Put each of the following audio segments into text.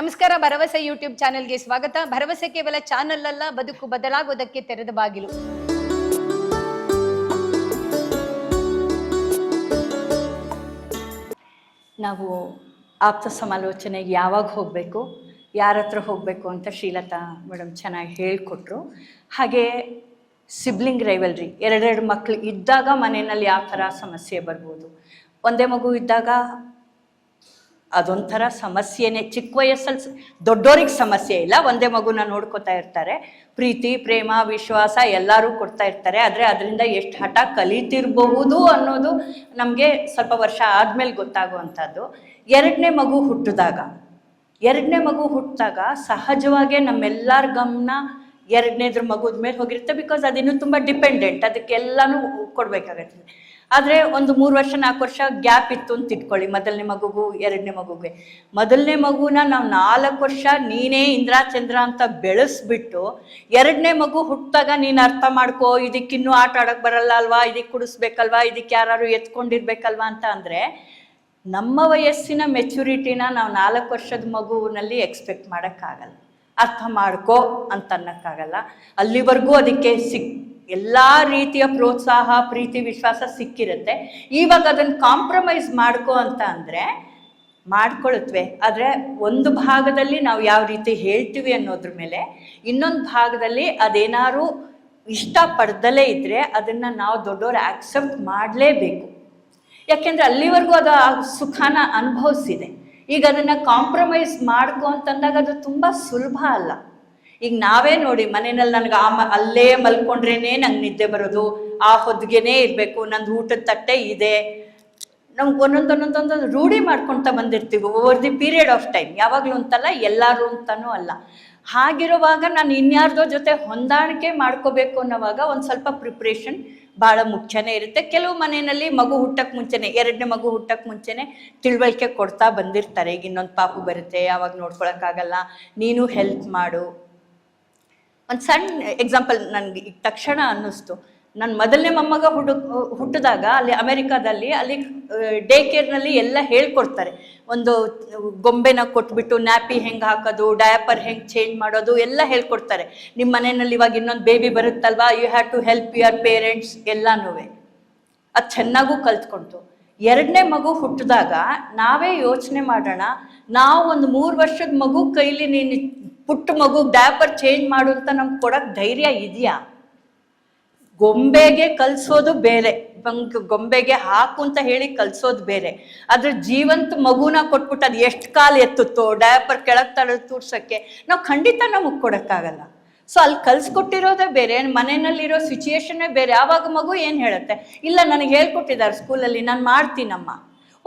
ನಮಸ್ಕಾರ, ಭರವಸೆ ಯೂಟ್ಯೂಬ್ ಚಾನೆಲ್ಗೆ ಸ್ವಾಗತ. ಭರವಸೆ ಕೇವಲ ಚಾನೆಲ್ ಅಲ್ಲ, ಬದುಕು ಬದಲಾಗೋದಕ್ಕೆ ತೆರೆದ ಬಾಗಿಲು. ನಾವು ಆಪ್ತ ಸಮಾಲೋಚನೆಗೆ ಯಾವಾಗ ಹೋಗಬೇಕು, ಯಾರ ಹತ್ರ ಹೋಗಬೇಕು ಅಂತ ಶ್ರೀಲತಾ ಮೇಡಮ್ ಚೆನ್ನಾಗಿ ಹೇಳಿಕೊಟ್ರು. ಹಾಗೆ ಸಿಬ್ಲಿಂಗ್ ರೈವಲ್ರಿ ಎರಡೆರಡು ಮಕ್ಕಳು ಇದ್ದಾಗ ಮನೆಯಲ್ಲಿ ಯಾವ ಥರ ಸಮಸ್ಯೆ ಬರ್ಬೋದು. ಒಂದೇ ಮಗು ಇದ್ದಾಗ ಅದೊಂಥರ ಸಮಸ್ಯೆನೇ. ಚಿಕ್ಕ ವಯಸ್ಸಲ್ಲಿ ದೊಡ್ಡೋರಿಗೆ ಸಮಸ್ಯೆ ಇಲ್ಲ. ಒಂದೇ ಮಗುನ ನೋಡ್ಕೋತಾ ಇರ್ತಾರೆ. ಪ್ರೀತಿ, ಪ್ರೇಮ, ವಿಶ್ವಾಸ ಎಲ್ಲರೂ ಕೊಡ್ತಾ ಇರ್ತಾರೆ. ಆದರೆ ಅದರಿಂದ ಎಷ್ಟು ಹಠ ಕಲಿತಿರಬಹುದು ಅನ್ನೋದು ನಮಗೆ ಸ್ವಲ್ಪ ವರ್ಷ ಆದಮೇಲೆ ಗೊತ್ತಾಗುವಂಥದ್ದು. ಎರಡನೇ ಮಗು ಹುಟ್ಟಿದಾಗ, ಎರಡನೇ ಮಗು ಹುಟ್ಟಿದಾಗ ಸಹಜವಾಗೇ ನಮ್ಮೆಲ್ಲರ ಗಮನ ಎರಡನೇದ್ರ ಮಗುದ ಮೇಲೆ ಹೋಗಿರುತ್ತೆ. ಬಿಕಾಸ್ ಅದಿನ್ನೂ ತುಂಬ ಡಿಪೆಂಡೆಂಟ್ ಅದಕ್ಕೆಲ್ಲನೂ ಕೊಡಬೇಕಾಗತ್ತೆ. ಆದರೆ ಒಂದು ಮೂರು ವರ್ಷ, ನಾಲ್ಕು ವರ್ಷ ಗ್ಯಾಪ್ ಇತ್ತು ಅಂತ ಇಟ್ಕೊಳ್ಳಿ. ಮೊದಲನೇ ಮಗುಗೂ ಎರಡನೇ ಮಗುಗೆ. ಮೊದಲನೇ ಮಗುನ ನಾವು ನಾಲ್ಕು ವರ್ಷ ನೀನೇ ಇಂದ್ರ ಚಂದ್ರ ಅಂತ ಬೆಳೆಸ್ಬಿಟ್ಟು ಎರಡನೇ ಮಗು ಹುಟ್ಟಿದಾಗ ನೀನು ಅರ್ಥ ಮಾಡ್ಕೋ ಇದಕ್ಕಿನ್ನೂ ಆಟ ಆಡೋಕ್ಕೆ ಬರಲ್ಲ ಅಲ್ವಾ, ಇದಕ್ಕೆ ಕುಡಿಸ್ಬೇಕಲ್ವಾ, ಇದಕ್ಕೆ ಯಾರು ಎತ್ಕೊಂಡಿರ್ಬೇಕಲ್ವಾ ಅಂತ ಅಂದರೆ ನಮ್ಮ ವಯಸ್ಸಿನ ಮೆಚುರಿಟಿನ ನಾವು ನಾಲ್ಕು ವರ್ಷದ ಮಗುವಿನಲ್ಲಿ ಎಕ್ಸ್ಪೆಕ್ಟ್ ಮಾಡೋಕ್ಕಾಗಲ್ಲ. ಅರ್ಥ ಮಾಡ್ಕೋ ಅಂತ ಅನ್ನೋಕ್ಕಾಗಲ್ಲ. ಅಲ್ಲಿವರೆಗೂ ಅದಕ್ಕೆ ಸಿಕ್ ಎಲ್ಲ ರೀತಿಯ ಪ್ರೋತ್ಸಾಹ, ಪ್ರೀತಿ, ವಿಶ್ವಾಸ ಸಿಕ್ಕಿರುತ್ತೆ. ಇವಾಗ ಅದನ್ನು ಕಾಂಪ್ರಮೈಸ್ ಮಾಡ್ಕೋ ಅಂತ ಅಂದರೆ ಮಾಡ್ಕೊಳುತ್ತವೆ ಆದರೆ ಒಂದು ಭಾಗದಲ್ಲಿ ನಾವು ಯಾವ ರೀತಿ ಹೇಳ್ತೀವಿ ಅನ್ನೋದ್ರ ಮೇಲೆ ಇನ್ನೊಂದು ಭಾಗದಲ್ಲಿ ಅದೇನಾದ್ರು ಇಷ್ಟಪಡ್ದಲೇ ಇದ್ದರೆ ಅದನ್ನು ನಾವು ದೊಡ್ಡವರು ಆಕ್ಸೆಪ್ಟ್ ಮಾಡಲೇಬೇಕು. ಯಾಕೆಂದ್ರೆ ಅಲ್ಲಿವರೆಗೂ ಅದು ಆ ಸುಖನ ಅನುಭವಿಸಿದೆ. ಈಗ ಅದನ್ನ ಕಾಂಪ್ರಮೈಸ್ ಮಾಡ್ಕೊ ಅಂತಂದಾಗ ಅದು ತುಂಬಾ ಸುಲಭ ಅಲ್ಲ. ಈಗ ನಾವೇ ನೋಡಿ ಮನೆಯಲ್ಲಿ ನನಗೆ ಆ ಅಲ್ಲೇ ಮಲ್ಕೊಂಡ್ರೇನೆ ನಂಗೆ ನಿದ್ದೆ ಬರೋದು. ಆ ಹೊದ್ಗೆನೇ ಇರಬೇಕು, ನಂದು ಊಟದ ತಟ್ಟೆ ಇದೆ. ನಮ್ಗೆ ಒಂದೊಂದೊಂದೊಂದೊಂದು ರೂಢಿ ಮಾಡ್ಕೊಳ್ತಾ ಬಂದಿರ್ತೀವಿ over the period of time. ಯಾವಾಗಲೂ ಅಂತಲ್ಲ, ಎಲ್ಲರೂ ಅಂತಾನೂ ಅಲ್ಲ. ಹಾಗಿರುವಾಗ ನಾನು ಇನ್ಯಾರ್ದೋ ಜೊತೆ ಹೊಂದಾಣಿಕೆ ಮಾಡ್ಕೋಬೇಕು ಅನ್ನೋವಾಗ ಒಂದು ಸ್ವಲ್ಪ ಪ್ರಿಪ್ರೇಷನ್ ಭಾಳ ಮುಖ್ಯನೇ ಇರುತ್ತೆ. ಕೆಲವು ಮನೆಯಲ್ಲಿ ಮಗು ಹುಟ್ಟಕ್ಕೆ ಮುಂಚೆನೆ, ಎರಡನೇ ಮಗು ಹುಟ್ಟಕ್ಕೆ ಮುಂಚೆನೆ ತಿಳುವಳಿಕೆ ಕೊಡ್ತಾ ಬಂದಿರ್ತಾರೆ. ಈಗ ಇನ್ನೊಂದು ಪಾಪು ಬರುತ್ತೆ, ಯಾವಾಗ ನೋಡ್ಕೊಳಕ್ಕಾಗಲ್ಲ. ನೀನು ಹೆಲ್ಪ್ ಮಾಡು. ಒಂದು ಸಣ್ಣ ಎಕ್ಸಾಂಪಲ್ ನನಗೆ ತಕ್ಷಣ ಅನ್ನಿಸ್ತು. ನನ್ನ ಮೊದಲನೇ ಮೊಮ್ಮಗ ಹುಡು, ಹುಟ್ಟಿದಾಗ ಅಲ್ಲಿ ಅಮೆರಿಕಾದಲ್ಲಿ ಅಲ್ಲಿ ಡೇ ಕೇರ್ನಲ್ಲಿ ಎಲ್ಲ ಹೇಳ್ಕೊಡ್ತಾರೆ. ಒಂದು, ಗೊಂಬೆನ ಕೊಟ್ಬಿಟ್ಟು ನ್ಯಾಪಿ ಹೆಂಗೆ ಹಾಕೋದು ಡಯಾಪರ್ ಹೆಂಗೆ ಚೇಂಜ್ ಮಾಡೋದು ಎಲ್ಲ ಹೇಳ್ಕೊಡ್ತಾರೆ. ನಿಮ್ಮ ಮನೆಯಲ್ಲಿ ಇವಾಗ ಇನ್ನೊಂದು baby ಬರುತ್ತಲ್ವಾ you have to help your parents ಎಲ್ಲನೂ. ಅದು ಚೆನ್ನಾಗೂ ಕಲ್ತ್ಕೊಳ್ತು ಎರಡನೇ ಮಗು ಹುಟ್ಟಿದಾಗ ನಾವೇ ಯೋಚನೆ ಮಾಡೋಣ, ನಾವು ಒಂದು ಮೂರು ವರ್ಷದ ಮಗು ಕೈಲಿ ನೀನು ಪುಟ್ಟ ಮಗು ಡ್ಯಾಪರ್ ಚೇಂಜ್ ಮಾಡು ಅಂತ ನಮ್ಗೆ ಕೊಡಕ್ಕೆ ಧೈರ್ಯ ಇದೆಯಾ? ಗೊಂಬೆಗೆ ಕಲ್ಸೋದು ಬೇರೆ. ಬಂಗ್ ಗೊಂಬೆಗೆ ಹಾಕು ಅಂತ ಹೇಳಿ ಕಲ್ಸೋದು ಬೇರೆ. ಅದ್ರ ಜೀವಂತ ಮಗುನ ಕೊಟ್ಬಿಟ್ಟು ಅದು ಎಷ್ಟು ಕಾಲು ಎತ್ತುತ್ತೋ ಡಯಾಪರ್ ಕೆಳಗೆ ತಡ ತೂರ್ಸಕ್ಕೆ. ನಾವು ಖಂಡಿತ ನಮಗೆ ಕೊಡೋಕ್ಕಾಗಲ್ಲ. ಸೊ ಅಲ್ಲಿ ಕಲ್ಸ್ಕೊಟ್ಟಿರೋದೇ ಬೇರೆ, ಮನೆಯಲ್ಲಿರೋ ಸಿಚುಯೇಷನ್ನೇ ಬೇರೆ. ಆವಾಗ ಮಗು ಏನು ಹೇಳುತ್ತೆ? ಇಲ್ಲ, ನನಗೆ ಹೇಳ್ಕೊಟ್ಟಿದ್ದಾರೆ ಸ್ಕೂಲಲ್ಲಿ ನಾನು ಮಾಡ್ತೀನಮ್ಮ.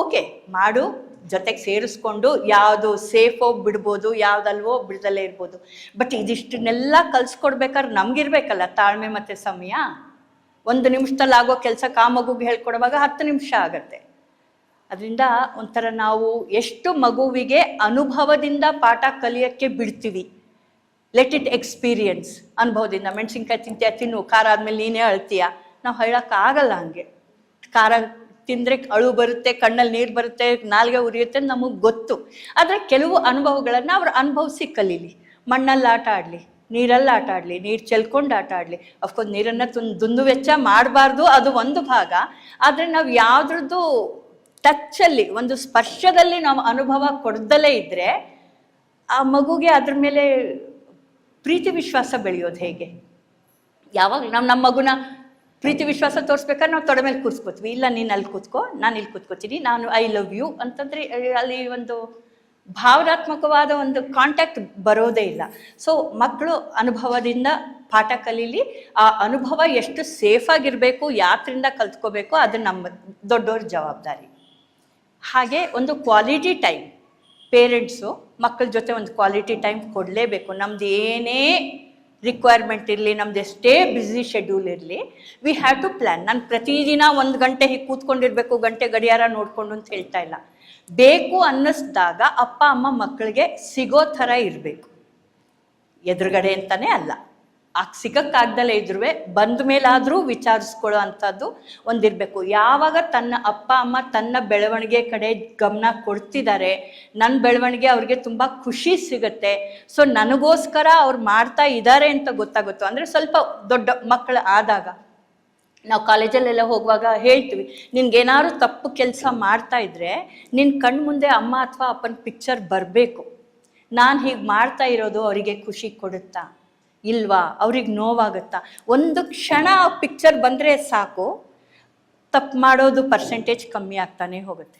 ಓಕೆ ಮಾಡು. ಜೊತೆಗೆ ಸೇರಿಸ್ಕೊಂಡು ಯಾವುದು ಸೇಫೋ ಬಿಡ್ಬೋದು, ಯಾವುದಲ್ವೋ ಬಿಡ್ದಲ್ಲೇ ಇರ್ಬೋದು. ಬಟ್ ಇದಿಷ್ಟನ್ನೆಲ್ಲ ಕಲ್ಸ್ಕೊಡ್ಬೇಕಾದ್ರೆ ನಮಗಿರ್ಬೇಕಲ್ಲ, ತಾಳ್ಮೆ ಮತ್ತು ಸಮಯ. ಒಂದು ನಿಮಿಷದಲ್ಲಿ ಆಗೋ ಕೆಲಸ ಆ ಹೇಳ್ಕೊಡುವಾಗ ಹತ್ತು ನಿಮಿಷ ಆಗುತ್ತೆ. ಅದರಿಂದ ಒಂಥರ ನಾವು ಎಷ್ಟು ಮಗುವಿಗೆ ಅನುಭವದಿಂದ ಪಾಠ ಕಲಿಯೋಕ್ಕೆ ಬಿಡ್ತೀವಿ. ಲೆಟ್ ಇಟ್ ಎಕ್ಸ್ಪೀರಿಯನ್ಸ್ ಅನುಭವದಿಂದ. ಮೆಣಸಿನ್ಕಾಯಿ ತಿಂತೀಯ, ತಿನ್ನು. ಖಾರ ಆದಮೇಲೆ ನೀನೇ ಅಳ್ತೀಯ? ನಾವು ಹೇಳೋಕ್ಕಾಗಲ್ಲ ಹಂಗೆ. ಖಾರ ತಿಂದರೆ ಅಳು ಬರುತ್ತೆ ಕಣ್ಣಲ್ಲಿ ನೀರು ಬರುತ್ತೆ, ನಾಲ್ಗೆ ಉರಿಯುತ್ತೆ ನಮಗೆ ಗೊತ್ತು. ಆದರೆ ಕೆಲವು ಅನುಭವಗಳನ್ನು ಅವ್ರು ಅನುಭವಿಸಿ ಕಲೀಲಿ ಮಣ್ಣಲ್ಲಿ ಆಟ ಆಡಲಿ, ನೀರಲ್ಲಿ ಆಟ ಆಡಲಿ, ನೀರು ಚೆಲ್ಕೊಂಡು ಆಟ ಆಡಲಿ. ಅಫ್ಕೋರ್ಸ್ ನೀರನ್ನು ತುಂಬ ದುಂದು ವೆಚ್ಚ ಮಾಡಬಾರ್ದು, ಅದು ಒಂದು ಭಾಗ. ಆದರೆ ನಾವು ಯಾವುದ್ರದ್ದು ಟಚ್ಚಲ್ಲಿ ಒಂದು ಸ್ಪರ್ಶದಲ್ಲಿ ನಾವು ಅನುಭವ ಕೊಡ್ದಲೇ ಇದ್ದರೆ ಆ ಮಗುಗೆ ಅದ್ರ ಮೇಲೆ ಪ್ರೀತಿ ವಿಶ್ವಾಸ ಬೆಳೆಯೋದು ಹೇಗೆ? ಯಾವಾಗ, ನಾವು ನಮ್ಮ ಮಗುನ ಪ್ರೀತಿ ವಿಶ್ವಾಸ ತೋರಿಸ್ಬೇಕಾದ್ರೆ ನಾವು ತೊಡೆ ಮೇಲೆ ಕೂರಿಸ್ಕೋತೀವಿ. ಇಲ್ಲ, ನೀನು ಅಲ್ಲಿ ಕೂತ್ಕೋ, ನಾನು ಇಲ್ಲಿ ಕೂತ್ಕೋತೀನಿ, ನಾನು ಐ ಲವ್ ಯು ಅಂತಂದ್ರೆ ಅಲ್ಲಿ ಒಂದು ಭಾವನಾತ್ಮಕವಾದ ಒಂದು ಕಾಂಟ್ಯಾಕ್ಟ್ ಬರೋದೇ ಇಲ್ಲ. ಸೊ ಮಕ್ಕಳು ಅನುಭವದಿಂದ ಪಾಠ ಕಲೀಲಿ, ಆ ಅನುಭವ ಎಷ್ಟು ಸೇಫ್ ಆಗಿರಬೇಕು, ಯಾತ್ರಿಂದ ಕಲ್ತ್ಕೋಬೇಕು, ಅದು ನಮ್ಮ ದೊಡ್ಡವ್ರ ಜವಾಬ್ದಾರಿ. ಹಾಗೆ ಒಂದು ಕ್ವಾಲಿಟಿ ಟೈಮ್ ಪೇರೆಂಟ್ಸು ಮಕ್ಕಳ ಜೊತೆ ಒಂದು ಕ್ವಾಲಿಟಿ ಟೈಮ್ ಕೊಡಲೇಬೇಕು. ನಮ್ದು ಏನೇ ರಿಕ್ವೈರ್ಮೆಂಟ್ ಇರಲಿ, ನಮ್ದು ಎಷ್ಟೇ ಬ್ಯುಸಿ ಶೆಡ್ಯೂಲ್ ಇರಲಿ ವಿ ಹ್ಯಾವ್ ಟು ಪ್ಲ್ಯಾನ್ ನಾನು ಪ್ರತಿದಿನ ಒಂದು ಗಂಟೆ ಹೀಗೆ ಕೂತ್ಕೊಂಡಿರಬೇಕು, ಗಂಟೆ ಗಡಿಯಾರ ನೋಡಿಕೊಂಡು ಅಂತ ಹೇಳ್ತಾ ಇಲ್ಲ. ಬೇಕು ಅನ್ನಿಸ್ದಾಗ ಅಪ್ಪ, ಅಮ್ಮ ಮಕ್ಕಳಿಗೆ ಸಿಗೋ ಥರ ಇರಬೇಕು. ಎದುರುಗಡೆ ಅಂತಲೇ ಅಲ್ಲ. ಸಿಗಕ್ಕಾಗ್ದಲೇ ಇದ್ರೂ ಬಂದ ಮೇಲಾದರೂ ವಿಚಾರಿಸ್ಕೊಳ್ಳೋ ಅಂಥದ್ದು ಒಂದಿರಬೇಕು. ಯಾವಾಗ ತನ್ನ ಅಪ್ಪ, ಅಮ್ಮ ತನ್ನ ಬೆಳವಣಿಗೆ ಕಡೆ ಗಮನ ಕೊಡ್ತಿದ್ದಾರೆ ನನ್ನ ಬೆಳವಣಿಗೆ ಅವ್ರಿಗೆ ತುಂಬ ಖುಷಿ ಸಿಗುತ್ತೆ. ಸೊ, ನನಗೋಸ್ಕರ ಅವ್ರು ಮಾಡ್ತಾ ಇದ್ದಾರೆ ಅಂತ ಗೊತ್ತಾಗುತ್ತೋ? ಅಂದರೆ ಸ್ವಲ್ಪ ದೊಡ್ಡ ಮಕ್ಕಳು ಆದಾಗ. ನಾವು ಕಾಲೇಜಲ್ಲೆಲ್ಲ ಹೋಗುವಾಗ ಹೇಳ್ತೀವಿ, ನಿನ್ಗೇನಾದ್ರು ತಪ್ಪು ಕೆಲಸ ಮಾಡ್ತಾ ಇದ್ರೆ ನಿನ್ನ ಕಣ್ಣು ಮುಂದೆ ಅಮ್ಮ ಅಥವಾ ಅಪ್ಪನ ಪಿಕ್ಚರ್ ಬರಬೇಕು. ನಾನು ಹೀಗೆ ಮಾಡ್ತಾ ಇರೋದು ಅವರಿಗೆ ಖುಷಿ ಕೊಡುತ್ತಾ? ಇಲ್ವಾ? ಅವ್ರಿಗೆ ನೋವಾಗುತ್ತಾ? ಒಂದು ಕ್ಷಣ ಪಿಕ್ಚರ್ ಬಂದರೆ ಸಾಕು, ತಪ್ಪು ಮಾಡೋದು ಪರ್ಸೆಂಟೇಜ್ ಕಮ್ಮಿ ಆಗ್ತಾನೆ ಹೋಗುತ್ತೆ.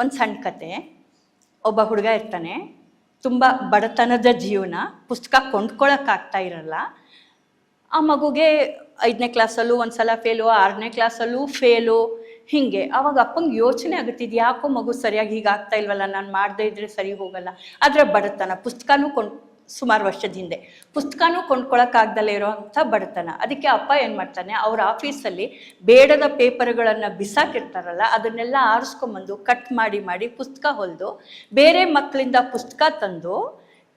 ಒಂದು ಸಣ್ಣ ಕತೆ, ಒಬ್ಬ ಹುಡುಗ ಇರ್ತಾನೆ, ತುಂಬ ಬಡತನದ ಜೀವನ, ಪುಸ್ತಕ ಕೊಂಡ್ಕೊಳಕ್ಕಾಗ್ತಾ ಇರಲ್ಲ. ಆ ಮಗುಗೆ ಐದನೇ ಕ್ಲಾಸಲ್ಲೂ ಒಂದ್ಸಲ ಫೇಲು ಆರನೇ ಕ್ಲಾಸಲ್ಲೂ ಫೇಲು ಹೀಗೆ. ಅವಾಗ ಅಪ್ಪಂಗೆ ಯೋಚನೆ ಆಗುತ್ತೆ ಯಾಕೋ ಮಗು ಸರಿಯಾಗಿ ಹೀಗೆ ಆಗ್ತಾ ಇಲ್ವಲ್ಲ, ನಾನು ಮಾಡದೇ ಇದ್ರೆ ಸರಿ ಹೋಗಲ್ಲ. ಆದರೆ ಬಡತನ, ಪುಸ್ತಕನೂ ಕೊಂಡ್ ಸುಮಾರು ವರ್ಷದ ಹಿಂದೆ. ಪುಸ್ತಕನೂ ಕೊಂಡ್ಕೊಳಕ್ಕಾಗ್ದಲೇ ಇರೋವಂಥ ಬಡತನ. ಅದಕ್ಕೆ ಅಪ್ಪ ಏನು ಮಾಡ್ತಾನೆ, ಅವ್ರ ಆಫೀಸಲ್ಲಿ ಬೇಡದ ಪೇಪರ್ಗಳನ್ನು ಬಿಸಾಕಿರ್ತಾರಲ್ಲ, ಅದನ್ನೆಲ್ಲ ಆರಿಸ್ಕೊಂಬಂದು ಕಟ್ ಮಾಡಿ ಮಾಡಿ ಪುಸ್ತಕ ಹೊಲಿದು, ಬೇರೆ ಮಕ್ಕಳಿಂದ ಪುಸ್ತಕ ತಂದು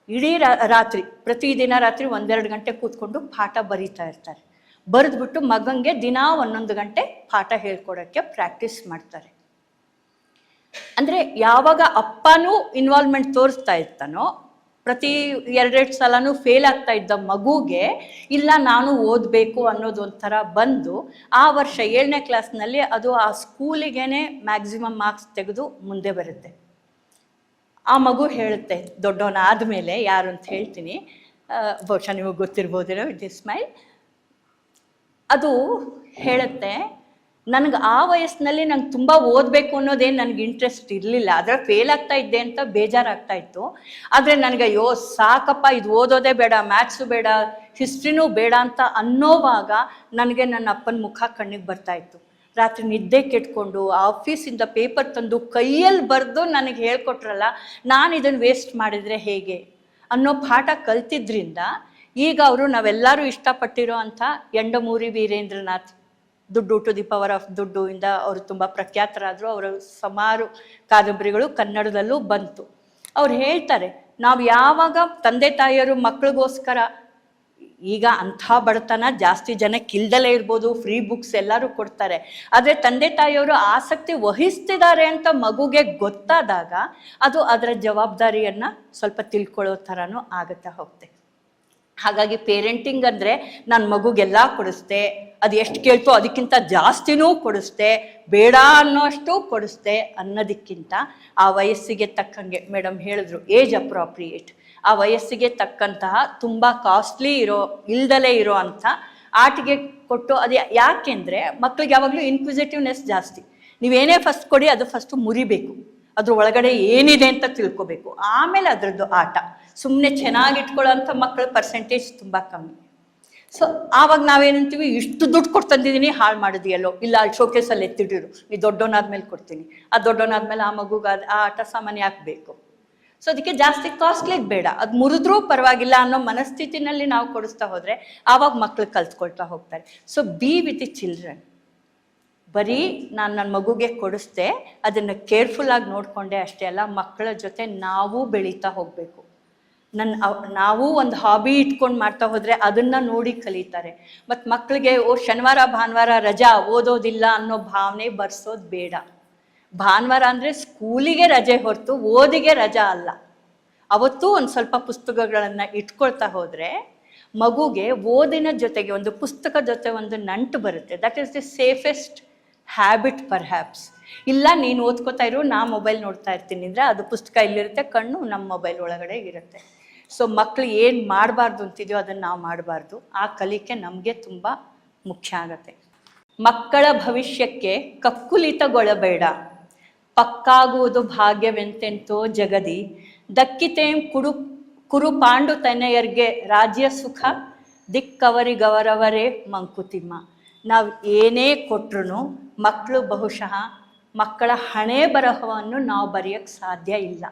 ಇಡೀ ರಾತ್ರಿ, ಪ್ರತಿದಿನ ರಾತ್ರಿ ಒಂದೆರಡು ಗಂಟೆ ಕೂತ್ಕೊಂಡು ಪಾಠ ಬರೀತಾ ಇರ್ತಾರೆ. ಬರೆದ್ಬಿಟ್ಟು ಮಗಂಗೆ ದಿನಾ ಒಂದೊಂದು ಗಂಟೆ ಪಾಠ ಹೇಳ್ಕೊಡೋಕ್ಕೆ ಪ್ರಾಕ್ಟೀಸ್ ಮಾಡ್ತಾರೆ. ಅಂದರೆ ಯಾವಾಗ ಅಪ್ಪನೂ ಇನ್ವಾಲ್ವ್ಮೆಂಟ್ ತೋರಿಸ್ತಾ ಇರ್ತಾನೋ ಪ್ರತಿ ಎರಡೆರಡು ಸಲನೂ ಫೇಲ್ ಆಗ್ತಾ ಇದ್ದ ಮಗುಗೆ, ಇಲ್ಲ ನಾನು ಓದಬೇಕು ಅನ್ನೋದು ಒಂಥರ ಬಂದು, ಆ ವರ್ಷ ಏಳನೇ ಕ್ಲಾಸ್ನಲ್ಲಿ ಅದು ಆ ಸ್ಕೂಲಿಗೇನೆ ಮ್ಯಾಕ್ಸಿಮಮ್ ಮಾರ್ಕ್ಸ್ ತೆಗೆದು ಮುಂದೆ ಬರುತ್ತೆ. ಆ ಮಗು ಹೇಳುತ್ತೆ ದೊಡ್ಡವನಾದ ಮೇಲೆ ಯಾರು ಅಂತ ಹೇಳ್ತೀನಿ. ಬಹುಶಃ ನಿಮಗೆ ಗೊತ್ತಿರ್ಬೋದೇನೋ ಇಸ್ ಸ್ಮೈಲ್ ಅದು ಹೇಳುತ್ತೆ ನನಗೆ ಆ ವಯಸ್ಸಿನಲ್ಲಿ ನಂಗೆ ತುಂಬ ಓದಬೇಕು ಅನ್ನೋದೇನು ನನಗೆ ಇಂಟ್ರೆಸ್ಟ್ ಇರಲಿಲ್ಲ. ಆದರೆ ಫೇಲ್ ಆಗ್ತಾ ಇದ್ದೆ ಅಂತ ಬೇಜಾರಾಗ್ತಾ ಇತ್ತು. ಆದರೆ ನನಗೆ, ಅಯ್ಯೋ, ಸಾಕಪ್ಪ, ಇದು ಓದೋದೇ ಬೇಡ ಮ್ಯಾಥ್ಸು ಬೇಡ ಹಿಸ್ಟ್ರಿನೂ ಬೇಡ ಅಂತ ಅನ್ನೋವಾಗ ನನಗೆ ನನ್ನ ಅಪ್ಪನ ಮುಖ ಕಣ್ಣಿಗೆ ಬರ್ತಾ ಇತ್ತು. ರಾತ್ರಿ ನಿದ್ದೆ ಕೆಟ್ಕೊಂಡು ಆಫೀಸಿಂದ ಪೇಪರ್ ತಂದು ಕೈಯಲ್ಲಿ ಬರೆದು ನನಗೆ ಹೇಳ್ಕೊಟ್ರಲ್ಲ, ನಾನು ಇದನ್ನು ವೇಸ್ಟ್ ಮಾಡಿದರೆ ಹೇಗೆ? ಅನ್ನೋ ಪಾಠ ಕಲ್ತಿದ್ರಿಂದ ಈಗ ಅವರು ನಾವೆಲ್ಲರೂ ಇಷ್ಟಪಟ್ಟಿರೋ ಅಂಥ ಎಂಡಮೂರಿ ವೀರೇಂದ್ರನಾಥ್ ದುಡ್ಡು ಟು ದಿ ಪವರ್ ಆಫ್ ದುಡ್ಡು ಇಂದ ಅವರು ತುಂಬ ಪ್ರಖ್ಯಾತರಾದರು. ಅವರ ಸುಮಾರು ಕಾದಂಬರಿಗಳು ಕನ್ನಡದಲ್ಲೂ ಬಂತು. ಅವ್ರು ಹೇಳ್ತಾರೆ, ನಾವು ಯಾವಾಗ ತಂದೆ ತಾಯಿಯರು ಮಕ್ಕಳಿಗೋಸ್ಕರ ಈಗ ಅಂಥ ಬಡತನ ಜಾಸ್ತಿ ಜನಕ್ಕೆ ಇಲ್ದಲೇ ಇರ್ಬೋದು, ಫ್ರೀ ಬುಕ್ಸ್ ಎಲ್ಲರೂ ಕೊಡ್ತಾರೆ, ಆದರೆ ತಂದೆ ತಾಯಿಯವರು ಆಸಕ್ತಿ ವಹಿಸ್ತಿದ್ದಾರೆ ಅಂತ ಮಗುಗೆ ಗೊತ್ತಾದಾಗ ಅದು ಅದರ ಜವಾಬ್ದಾರಿಯನ್ನು ಸ್ವಲ್ಪ ತಿಳ್ಕೊಳ್ಳೋ ಥರನೂ ಆಗುತ್ತಾ ಹೋಗುತ್ತೆ ಹಾಗಾಗಿ ಪೇರೆಂಟಿಂಗ್ ಅಂದರೆ ನನ್ನ ಮಗುಗೆಲ್ಲ ಕೊಡಿಸ್ದೆ, ಅದು ಎಷ್ಟು ಕೇಳ್ತೋ ಅದಕ್ಕಿಂತ ಜಾಸ್ತಿನೂ ಕೊಡಿಸ್ದೆ, ಬೇಡ ಅನ್ನೋಷ್ಟು ಕೊಡಿಸ್ದೆ ಅನ್ನೋದಕ್ಕಿಂತ ಆ ವಯಸ್ಸಿಗೆ ತಕ್ಕಂಗೆ ಮೇಡಮ್ ಹೇಳಿದ್ರು ಏಜ್ ಅಪ್ರಾಪ್ರಿಯೇಟ್ ಆ ವಯಸ್ಸಿಗೆ ತಕ್ಕಂತಹ ತುಂಬ ಕಾಸ್ಟ್ಲಿ ಇರೋ, ಇಲ್ದಲೇ ಇರೋ ಅಂಥ ಆಟಿಗೆ ಕೊಟ್ಟು ಅದು ಯಾಕೆಂದರೆ ಮಕ್ಳಿಗೆ ಯಾವಾಗಲೂ ಇನ್ಕ್ವಿಸಿಟಿವ್ನೆಸ್ ಜಾಸ್ತಿ. ನೀವೇನೇ ಫಸ್ಟ್ ಕೊಡಿ, ಅದು ಫಸ್ಟು ಮುರಿಬೇಕು. ಅದ್ರ ಒಳಗಡೆ ಏನಿದೆ ಅಂತ ತಿಳ್ಕೊಬೇಕು. ಆಮೇಲೆ ಅದರದ್ದು ಆಟ. ಸುಮ್ಮನೆ ಚೆನ್ನಾಗಿ ಇಟ್ಕೊಳ್ಳೋಂಥ ಮಕ್ಕಳ ಪರ್ಸೆಂಟೇಜ್ ತುಂಬ ಕಮ್ಮಿ. ಸೊ ಆವಾಗ ನಾವೇನಂತೀವಿ ಇಷ್ಟು ದುಡ್ಡು ಕೊಟ್ಟು ತಂದಿದ್ದೀನಿ ಹಾಳು ಮಾಡಿದೆಯಲ್ಲೋ. ಇಲ್ಲ, ಅಲ್ಲಿ ಶೋಕೇಸಲ್ಲಿ ಎತ್ತಿಡಿರು ನೀ ದೊಡ್ಡವನಾದ್ಮೇಲೆ ಕೊಡ್ತೀನಿ. ಆ ದೊಡ್ಡವನಾದ್ಮೇಲೆ ಆ ಮಗುಗೆ ಅದು, ಆ ಆಟ ಸಾಮಾನ್ಯ ಹಾಕ್ಬೇಕು. ಬೇಕು ಸೊ ಅದಕ್ಕೆ ಜಾಸ್ತಿ ಕಾಸ್ಟ್ಲಿ ಬೇಡ. ಅದು ಮುರಿದ್ರೂ ಪರವಾಗಿಲ್ಲ ಅನ್ನೋ ಮನಸ್ಥಿತಿನಲ್ಲಿ ನಾವು ಕೊಡಿಸ್ತಾ ಹೋದರೆ ಆವಾಗ ಮಕ್ಕಳು ಕಲ್ತ್ಕೊಳ್ತಾ ಹೋಗ್ತಾರೆ. ಸೊ ಬಿ ವಿತ್ ಚಿಲ್ಡ್ರನ್ ಬರೀ ನಾನು ನನ್ನ ಮಗುಗೆ ಕೊಡಿಸ್ದೆ, ಅದನ್ನು ಕೇರ್ಫುಲ್ಲಾಗಿ ನೋಡಿಕೊಂಡೆ ಅಷ್ಟೇ ಅಲ್ಲ ಮಕ್ಕಳ ಜೊತೆ ನಾವು ಬೆಳೀತಾ ಹೋಗಬೇಕು. ನನ್ನ ನಾವು ಒಂದು ಹಾಬಿ ಇಟ್ಕೊಂಡು ಮಾಡ್ತಾ ಹೋದರೆ ಅದನ್ನು ನೋಡಿ ಕಲಿತಾರೆ. ಮತ್ತು ಮಕ್ಕಳಿಗೆ ಓ ಶನಿವಾರ, ಭಾನುವಾರ ರಜಾ, ಓದೋದಿಲ್ಲ ಅನ್ನೋ ಭಾವನೆ ಬರ್ಸೋದು ಬೇಡ. ಭಾನುವಾರ ಅಂದರೆ ಸ್ಕೂಲಿಗೆ ರಜೆ ಹೊರತು ಓದಿಗೆ ರಜಾ ಅಲ್ಲ. ಅವತ್ತು ಒಂದು ಸ್ವಲ್ಪ ಪುಸ್ತಕಗಳನ್ನು ಇಟ್ಕೊಳ್ತಾ ಹೋದರೆ ಮಗುಗೆ ಓದಿನ ಜೊತೆಗೆ ಒಂದು ಪುಸ್ತಕ ಜೊತೆ ಒಂದು ನಂಟು ಬರುತ್ತೆ. That is the safest habit perhaps ಇಲ್ಲ, ನೀನು ಓದ್ಕೋತಾ ಇರೋ, ನಾ ಮೊಬೈಲ್ ನೋಡ್ತಾ ಇರ್ತೀನಿ ಅಂದರೆ ಅದು ಪುಸ್ತಕ ಇಲ್ಲಿರುತ್ತೆ, ಕಣ್ಣು ನಮ್ಮ ಮೊಬೈಲ್ ಒಳಗಡೆ ಇರುತ್ತೆ. ಸೊ ಮಕ್ಕಳು ಏನು ಮಾಡಬಾರ್ದು ಅಂತಿದೆಯೋ ಅದನ್ನು ನಾವು ಮಾಡಬಾರ್ದು. ಆ ಕಲಿಕೆ ನಮಗೆ ತುಂಬ ಮುಖ್ಯ ಆಗತ್ತೆ. ಮಕ್ಕಳ ಭವಿಷ್ಯಕ್ಕೆ ಕಕ್ಕುಲಿತಗೊಳ್ಳಬೇಡ. ಪಕ್ಕಾಗುವುದು ಭಾಗ್ಯವೆಂತೆಂತೋ ಜಗದಿ. ದಕ್ಕಿತೇಂ ಕುಡು, ಕುರು ಪಾಂಡು ತನೆಯರ್ಗೆ ರಾಜ್ಯ ಸುಖ, ದಿಕ್ಕವರಿಗವರವರೇ ಮಂಕುತಿಮ್ಮ. ನಾವು ಏನೇ ಕೊಟ್ರು ಮಕ್ಕಳು ಬಹುಶಃ ಮಕ್ಕಳ ಹಣೆ ಬರಹವನ್ನು ನಾವು ಬರೆಯೋಕ್ಕೆ ಸಾಧ್ಯ ಇಲ್ಲ.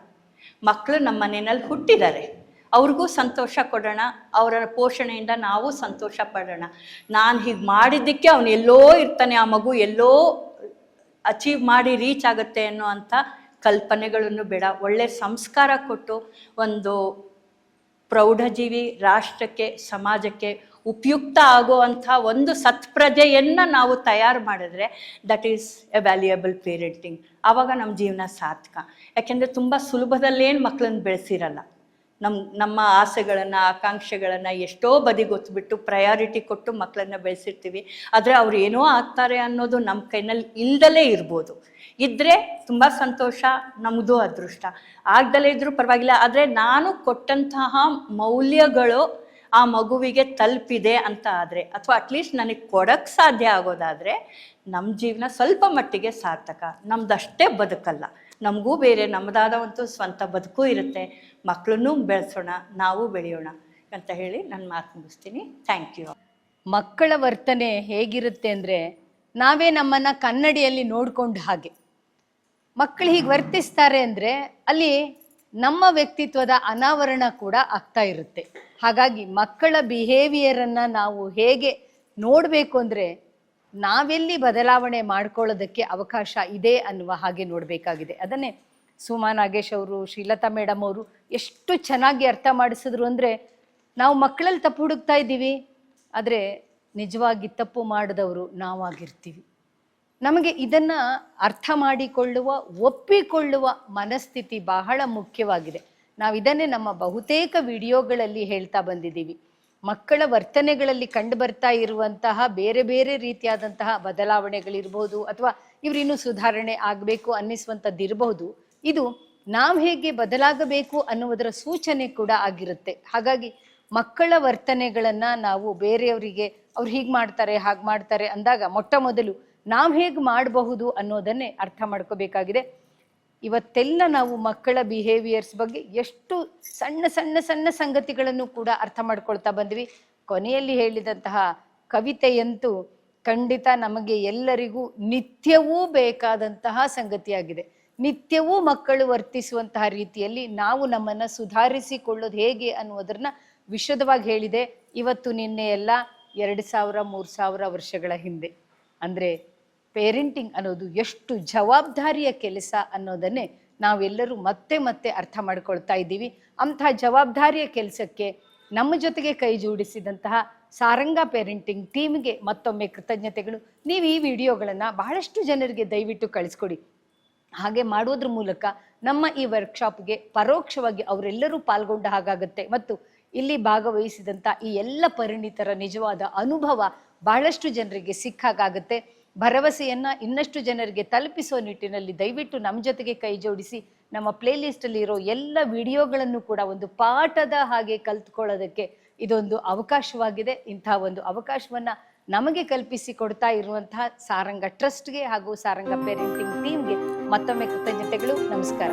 ಮಕ್ಕಳು ನಮ್ಮ ಮನೆಯಲ್ಲಿ ಹುಟ್ಟಿದ್ದಾರೆ. ಅವ್ರಿಗೂ ಸಂತೋಷ ಕೊಡೋಣ, ಅವರ ಪೋಷಣೆಯಿಂದ ನಾವು ಸಂತೋಷ ಪಡೋಣ. ನಾನು ಹೀಗೆ ಮಾಡಿದ್ದಕ್ಕೆ ಅವನು ಎಲ್ಲೋ ಇರ್ತಾನೆ, ಆ ಮಗು ಎಲ್ಲೋ ಅಚೀವ್ ಮಾಡಿ ರೀಚ್ ಆಗುತ್ತೆ ಅನ್ನೋ ಅಂಥ ಕಲ್ಪನೆಗಳನ್ನು ಬೇಡ. ಒಳ್ಳೆ ಸಂಸ್ಕಾರ ಕೊಟ್ಟು ಒಂದು ಪ್ರೌಢಜೀವಿ ರಾಷ್ಟ್ರಕ್ಕೆ, ಸಮಾಜಕ್ಕೆ ಉಪಯುಕ್ತ ಆಗುವಂಥ ಒಂದು ಸತ್ಪ್ರಜೆಯನ್ನು ನಾವು ತಯಾರು ಮಾಡಿದ್ರೆ that is a valuable parenting ಆವಾಗ ನಮ್ಮ ಜೀವನ ಸಾರ್ಥಕ. ಯಾಕೆಂದರೆ ತುಂಬ ಸುಲಭದಲ್ಲೇನು ಮಕ್ಕಳನ್ನ ಬೆಳೆಸಿರಲ್ಲ. ನಮ್ಮ ನಮ್ಮ ಆಸೆಗಳನ್ನು, ಆಕಾಂಕ್ಷೆಗಳನ್ನು ಎಷ್ಟೋ ಬದಿಗೊತ್ಬಿಟ್ಟು ಪ್ರಯಾರಿಟಿ ಕೊಟ್ಟು ಮಕ್ಕಳನ್ನು ಬೆಳೆಸಿರ್ತೀವಿ. ಆದರೆ ಅವ್ರು ಏನೋ ಆಗ್ತಾರೆ ಅನ್ನೋದು ನಮ್ಮ ಕೈನಲ್ಲಿ ಇಲ್ದಲೇ ಇರ್ಬೋದು. ಇದ್ದರೆ ತುಂಬ ಸಂತೋಷ ನಮ್ಮದು ಅದೃಷ್ಟ. ಆಗ್ದಲೇ ಇದ್ರೂ ಪರವಾಗಿಲ್ಲ, ಆದರೆ ನಾನು ಕೊಟ್ಟಂತಹ ಮೌಲ್ಯಗಳು ಆ ಮಗುವಿಗೆ ತಲುಪಿದೆ ಅಂತ ಆದರೆ, ಅಥವಾ ಅಟ್ಲೀಸ್ಟ್ ನನಗೆ ಕೊಡಕ್ಕೆ ಸಾಧ್ಯ ಆಗೋದಾದರೆ ನಮ್ಮ ಜೀವನ ಸ್ವಲ್ಪ ಮಟ್ಟಿಗೆ ಸಾರ್ಥಕ. ನಮ್ದಷ್ಟೇ ಬದುಕಲ್ಲ. ನಮಗೂ ಬೇರೆ ನಮ್ಮದಾದ ಒಂದು ಸ್ವಂತ ಬದುಕು ಇರುತ್ತೆ. ಮಕ್ಕಳನ್ನೂ ಬೆಳೆಸೋಣ, ನಾವು ಬೆಳೆಯೋಣ ಅಂತ ಹೇಳಿ ನನ್ನ ಮಾತು ಮುಗಿಸ್ತೀನಿ. ಥ್ಯಾಂಕ್ ಯು ಮಕ್ಕಳ ವರ್ತನೆ ಹೇಗಿರುತ್ತೆ ಅಂದರೆ ನಾವೇ ನಮ್ಮನ್ನು ಕನ್ನಡಿಯಲ್ಲಿ ನೋಡಿಕೊಂಡು ಹಾಗೆ. ಮಕ್ಕಳು ಹೀಗೆ ವರ್ತಿಸ್ತಾರೆ ಅಂದರೆ ಅಲ್ಲಿ ನಮ್ಮ ವ್ಯಕ್ತಿತ್ವದ ಅನಾವರಣ ಕೂಡ ಆಗ್ತಾ ಇರುತ್ತೆ. ಹಾಗಾಗಿ ಮಕ್ಕಳ ಬಿಹೇವಿಯರನ್ನು ನಾವು ಹೇಗೆ ನೋಡಬೇಕು ಅಂದ್ರೆ ನಾವೆಲ್ಲಿ ಬದಲಾವಣೆ ಮಾಡ್ಕೊಳ್ಳೋದಕ್ಕೆ ಅವಕಾಶ ಇದೆ ಅನ್ನುವ ಹಾಗೆ ನೋಡಬೇಕಾಗಿದೆ. ಅದನ್ನೇ ಸುಮಾ ನಾಗೇಶ್ ಅವರು, ಶ್ರೀಲತಾ ಮೇಡಮ್ ಅವರು ಎಷ್ಟು ಚೆನ್ನಾಗಿ ಅರ್ಥ ಮಾಡಿಸಿದ್ರು ಅಂದರೆ ನಾವು ಮಕ್ಕಳಲ್ಲಿ ತಪ್ಪು ಹುಡುಕ್ತಾ ಇದ್ದೀವಿ, ಆದರೆ ನಿಜವಾಗಿ ತಪ್ಪು ಮಾಡಿದವರು ನಾವಾಗಿರ್ತೀವಿ. ನಮಗೆ ಇದನ್ನು ಅರ್ಥ ಮಾಡಿಕೊಳ್ಳುವ, ಒಪ್ಪಿಕೊಳ್ಳುವ ಮನಸ್ಥಿತಿ ಬಹಳ ಮುಖ್ಯವಾಗಿದೆ. ನಾವು ಇದನ್ನೇ ನಮ್ಮ ಬಹುತೇಕ ವಿಡಿಯೋಗಳಲ್ಲಿ ಹೇಳ್ತಾ ಬಂದಿದ್ದೀವಿ. ಮಕ್ಕಳ ವರ್ತನೆಗಳಲ್ಲಿ ಕಂಡು ಬರ್ತಾ ಇರುವಂತಹ ಬೇರೆ ಬೇರೆ ರೀತಿಯಾದಂತಹ ಬದಲಾವಣೆಗಳಿರ್ಬೋದು ಅಥವಾ ಇವರಿನ್ನೂ ಸುಧಾರಣೆ ಆಗಬೇಕು ಅನ್ನಿಸುವಂಥದ್ದಿರಬಹುದು ಇದು ನಾವು ಹೇಗೆ ಬದಲಾಗಬೇಕು ಅನ್ನುವುದರ ಸೂಚನೆ ಕೂಡ ಆಗಿರುತ್ತೆ. ಹಾಗಾಗಿ ಮಕ್ಕಳ ವರ್ತನೆಗಳನ್ನ ನಾವು ಬೇರೆಯವರಿಗೆ ಅವ್ರು ಹೀಗೆ ಮಾಡ್ತಾರೆ, ಹಾಗೆ ಮಾಡ್ತಾರೆ ಅಂದಾಗ ಮೊಟ್ಟ ಮೊದಲು ನಾವು ಹೇಗೆ ಮಾಡಬಹುದು ಅನ್ನೋದನ್ನೇ ಅರ್ಥ ಮಾಡ್ಕೋಬೇಕಾಗಿದೆ. ಇವತ್ತೆಲ್ಲ ನಾವು ಮಕ್ಕಳ ಬಿಹೇವಿಯರ್ಸ್ ಬಗ್ಗೆ ಎಷ್ಟು ಸಣ್ಣ ಸಣ್ಣ ಸಣ್ಣ ಸಂಗತಿಗಳನ್ನು ಕೂಡ ಅರ್ಥ ಮಾಡ್ಕೊಳ್ತಾ ಬಂದ್ವಿ. ಕೊನೆಯಲ್ಲಿ ಹೇಳಿದಂತಹ ಕವಿತೆಯಂತೂ ಖಂಡಿತ ನಮಗೆ ಎಲ್ಲರಿಗೂ ನಿತ್ಯವೂ ಬೇಕಾದಂತಹ ಸಂಗತಿಯಾಗಿದೆ. ನಿತ್ಯವೂ ಮಕ್ಕಳು ವರ್ತಿಸುವಂತಹ ರೀತಿಯಲ್ಲಿ ನಾವು ನಮ್ಮನ್ನ ಸುಧಾರಿಸಿಕೊಳ್ಳೋದು ಹೇಗೆ ಅನ್ನೋದನ್ನ ವಿಶದವಾಗಿ ಹೇಳಿದೆ. ಇವತ್ತು ನಿನ್ನೆ ಎಲ್ಲ ಎರಡು ಸಾವಿರ, ಮೂರು ಸಾವಿರ ವರ್ಷಗಳ ಹಿಂದೆ. ಅಂದ್ರೆ ಪೇರೆಂಟಿಂಗ್ ಅನ್ನೋದು ಎಷ್ಟು ಜವಾಬ್ದಾರಿಯ ಕೆಲಸ ಅನ್ನೋದನ್ನೇ ನಾವೆಲ್ಲರೂ ಮತ್ತೆ ಮತ್ತೆ ಅರ್ಥ ಮಾಡ್ಕೊಳ್ತಾ ಇದ್ದೀವಿ. ಅಂತಹ ಜವಾಬ್ದಾರಿಯ ಕೆಲಸಕ್ಕೆ ನಮ್ಮ ಜೊತೆಗೆ ಕೈ ಜೋಡಿಸಿದಂತಹ ಸಾರಂಗ ಪೇರೆಂಟಿಂಗ್ ಟೀಮ್ಗೆ ಮತ್ತೊಮ್ಮೆ ಕೃತಜ್ಞತೆಗಳು. ನೀವು ಈ ವಿಡಿಯೋಗಳನ್ನು ಬಹಳಷ್ಟು ಜನರಿಗೆ ದಯವಿಟ್ಟು ಕಳಿಸ್ಕೊಡಿ. ಹಾಗೆ ಮಾಡೋದ್ರ ಮೂಲಕ ನಮ್ಮ ಈ ವರ್ಕ್ಶಾಪ್ಗೆ ಪರೋಕ್ಷವಾಗಿ ಅವರೆಲ್ಲರೂ ಪಾಲ್ಗೊಂಡ ಹಾಗಾಗುತ್ತೆ. ಮತ್ತು ಇಲ್ಲಿ ಭಾಗವಹಿಸಿದಂಥ ಈ ಎಲ್ಲ ಪರಿಣಿತರ ನಿಜವಾದ ಅನುಭವ ಬಹಳಷ್ಟು ಜನರಿಗೆ ಸಿಕ್ಕಾಗುತ್ತೆ ಭರವಸೆಯನ್ನ ಇನ್ನಷ್ಟು ಜನರಿಗೆ ತಲುಪಿಸುವ ನಿಟ್ಟಿನಲ್ಲಿ ದಯವಿಟ್ಟು ನಮ್ಮ ಜೊತೆಗೆ ಕೈ ಜೋಡಿಸಿ ನಮ್ಮ ಪ್ಲೇ ಲಿಸ್ಟಲ್ಲಿ ಇರೋ ಎಲ್ಲ ವಿಡಿಯೋಗಳನ್ನು ಕೂಡ ಒಂದು ಪಾಠದ ಹಾಗೆ ಕಲ್ತ್ಕೊಳ್ಳೋದಕ್ಕೆ ಇದೊಂದು ಅವಕಾಶವಾಗಿದೆ. ಇಂತಹ ಒಂದು ಅವಕಾಶವನ್ನ ನಮಗೆ ಕಲ್ಪಿಸಿ ಕೊಡ್ತಾ ಇರುವಂತಹ ಸಾರಂಗ ಟ್ರಸ್ಟ್ಗೆ ಹಾಗೂ ಸಾರಂಗ ಪೇರೆಂಟಿಂಗ್ ಟೀಮ್ಗೆ ಮತ್ತೊಮ್ಮೆ ಕೃತಜ್ಞತೆಗಳು. ನಮಸ್ಕಾರ.